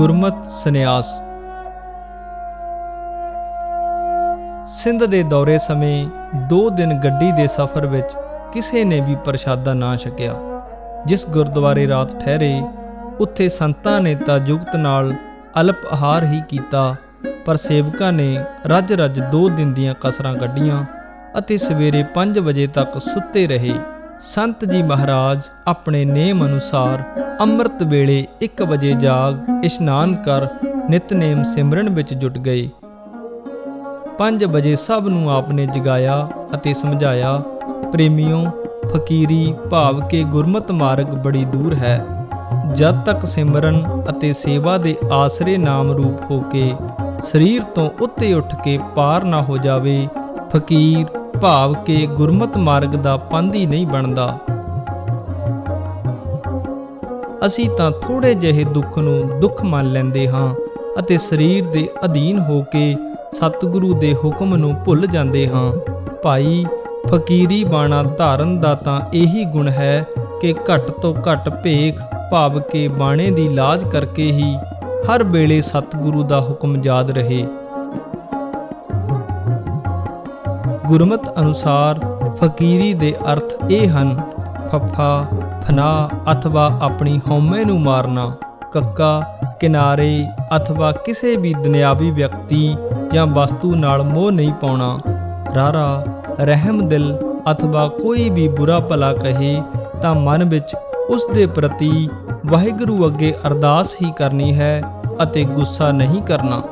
ਗੁਰਮਤ ਸੰਨਿਆਸ। ਸਿੰਧ ਦੇ ਦੌਰੇ ਸਮੇਂ 2 ਦਿਨ ਗੱਡੀ ਦੇ ਸਫ਼ਰ ਵਿੱਚ ਕਿਸੇ ਨੇ ਵੀ ਪ੍ਰਸ਼ਾਦਾ ਨਾ ਛਕਿਆ। ਜਿਸ ਗੁਰਦੁਆਰੇ ਰਾਤ ਠਹਿਰੇ, ਉੱਥੇ ਸੰਤਾਂ ਨੇ ਤਾਂ ਜੁਗਤ ਨਾਲ ਅਲਪ ਆਹਾਰ ਹੀ ਕੀਤਾ, ਪਰ ਸੇਵਕਾਂ ਨੇ ਰੱਜ ਰੱਜ 2 ਦਿਨ ਦੀਆਂ ਕਸਰਾਂ ਕੱਢੀਆਂ ਅਤੇ ਸਵੇਰੇ 5 ਵਜੇ ਤੱਕ ਸੁੱਤੇ ਰਹੇ। ਸੰਤ ਜੀ ਮਹਾਰਾਜ ਆਪਣੇ ਨੇਮ ਅਨੁਸਾਰ ਅੰਮ੍ਰਿਤ ਵੇਲੇ 1 ਵਜੇ ਜਾਗ ਇਸ਼ਨਾਨ ਕਰ ਨਿਤਨੇਮ ਸਿਮਰਨ ਵਿੱਚ ਜੁਟ ਗਏ। 5 ਵਜੇ ਸਭ ਨੂੰ ਆਪਨੇ ਜਗਾਇਆ ਅਤੇ ਸਮਝਾਇਆ, ਪ੍ਰੇਮਿਓ, ਫਕੀਰੀ ਭਾਵ ਕੇ ਗੁਰਮਤ ਮਾਰਗ ਬੜੀ ਦੂਰ ਹੈ। ਜਦ ਤੱਕ ਸਿਮਰਨ ਅਤੇ ਸੇਵਾ ਦੇ ਆਸਰੇ ਨਾਮ ਰੂਪ ਹੋ ਕੇ ਸਰੀਰ ਤੋਂ ਉੱਤੇ ਉੱਠ ਕੇ ਪਾਰ ਨਾ ਹੋ ਜਾਵੇ, ਫਕੀਰ ਭਾਵ ਕੇ ਗੁਰਮਤ ਮਾਰਗ ਦਾ ਪੰਧੀ ਨਹੀਂ ਬਣਦਾ। ਅਸੀਂ ਤਾਂ ਥੋੜੇ ਜਿਹੇ ਦੁੱਖ ਨੂੰ ਦੁੱਖ ਮੰਨ ਲੈਂਦੇ ਹਾਂ ਅਤੇ ਸਰੀਰ ਦੇ ਅਧੀਨ ਹੋ ਕੇ ਸਤਿਗੁਰੂ ਦੇ ਹੁਕਮ ਨੂੰ ਭੁੱਲ ਜਾਂਦੇ ਹਾਂ। ਭਾਈ, ਫਕੀਰੀ ਬਾਣਾ ਧਾਰਨ ਦਾ ਤਾਂ ਇਹੀ ਗੁਣ ਹੈ ਕਿ ਘੱਟ ਤੋਂ ਘੱਟ ਭੇਖ ਭਾਵ ਕੇ ਬਾਣੇ ਦੀ ਲਾਜ ਕਰਕੇ ਹੀ ਹਰ ਵੇਲੇ ਸਤਿਗੁਰੂ ਦਾ ਹੁਕਮ ਯਾਦ ਰਹੇ। ਗੁਰਮਤ ਅਨੁਸਾਰ ਫਕੀਰੀ ਦੇ ਅਰਥ ਇਹ ਹਨ, ਫੱਫਾ, ਫਨਾ ਅਥਵਾ ਆਪਣੀ ਹਉਮੈ ਨੂੰ ਮਾਰਨਾ, ਕੱਕਾ, ਕਿਨਾਰੇ ਅਥਵਾ ਕਿਸੇ ਵੀ ਦੁਨਿਆਵੀ ਵਿਅਕਤੀ ਜਾਂ ਵਸਤੂ ਨਾਲ ਮੋਹ ਨਹੀਂ ਪਾਉਣਾ, ਰਾਰਾ, ਰਹਿਮ ਦਿਲ ਅਥਵਾ ਕੋਈ ਵੀ ਬੁਰਾ ਭਲਾ ਕਹੇ ਤਾਂ ਮਨ ਵਿੱਚ ਉਸ ਦੇ ਪ੍ਰਤੀ ਵਾਹਿਗੁਰੂ ਅੱਗੇ ਅਰਦਾਸ ਹੀ ਕਰਨੀ ਹੈ ਅਤੇ ਗੁੱਸਾ ਨਹੀਂ ਕਰਨਾ।